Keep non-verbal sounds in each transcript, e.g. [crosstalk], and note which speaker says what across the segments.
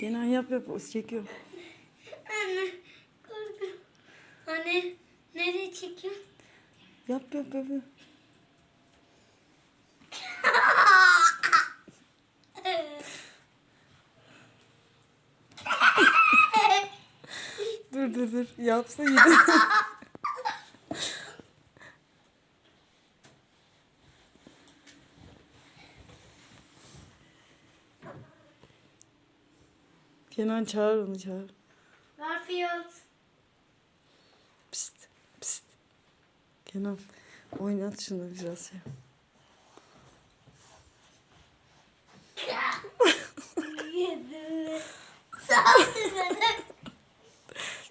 Speaker 1: Kenan yap yap. o Çekiyor.
Speaker 2: Anne korkuyorum. Anne nereye çekiyor?
Speaker 1: Yap yap yap. yap. [laughs] Dur dur dur. Yapsa yine. [laughs] Kenan çağır onu çağır.
Speaker 2: Garfield.
Speaker 1: Pist pist. Kenan oynat şunu biraz [laughs]
Speaker 2: ol.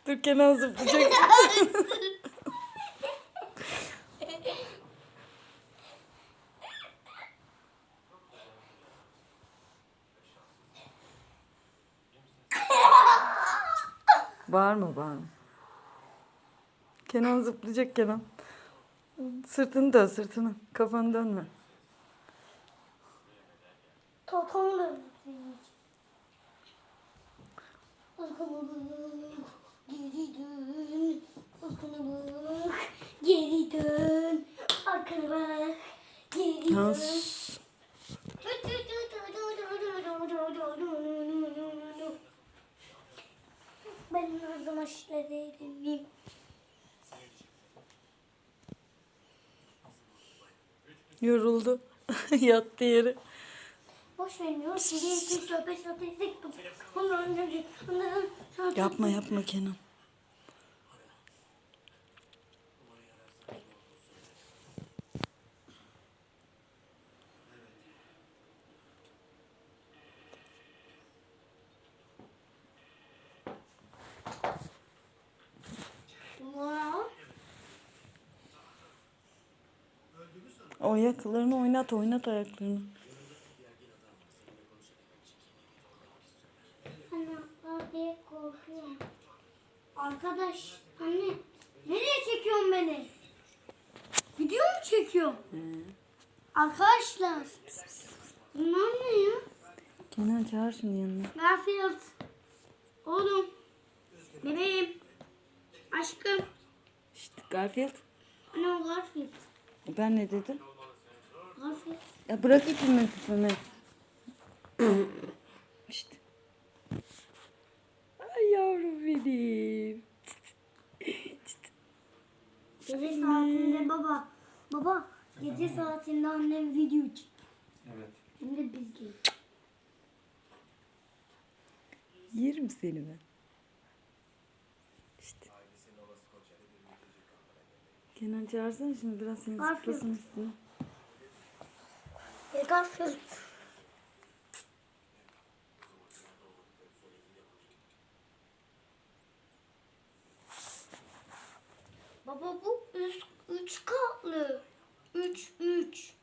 Speaker 1: Dur Kenan zıplayacak. [laughs] bağırma bağırma. Kenan zıplayacak Kenan. Sırtını dön sırtını. Kafanı dönme.
Speaker 2: Bak, geri dön. Arkana bak, geri dön. Arkana bak, geri dön.
Speaker 1: sus.
Speaker 2: Ben her zaman şilerim.
Speaker 1: Yoruldu. Yattı yere.
Speaker 2: Boş vermiyor. Şimdi iki, üç, dört, beş, sekiz, dokuz. Ondan önce, ondan sonra-
Speaker 1: Yapma yapma Kenan.
Speaker 2: Wow.
Speaker 1: O ayaklarını oynat oynat ayaklarını.
Speaker 2: Anne korkuyorum. Arkadaş, anne nereye çekiyorsun beni? Video mu çekiyor? Arkadaşlar. Bunlar ne ya?
Speaker 1: Kenan çağır şunu yanına.
Speaker 2: Garfield. Oğlum. Bebeğim. Aşkım.
Speaker 1: İşte Garfield.
Speaker 2: Anne o Garfield.
Speaker 1: Ben ne dedim? Ya bırak ipimi püpümü. işte. Ay yavrum benim.
Speaker 2: Gece saatinde baba. Baba gece saatinde annem video çekiyor.
Speaker 3: Evet.
Speaker 2: Hem de biz değil.
Speaker 1: Yerim seni ben. Kenan çağırsana şimdi biraz seni zıplasın üstüne.
Speaker 2: E Garfield. Baba bu üç, üç katlı. Üç, üç.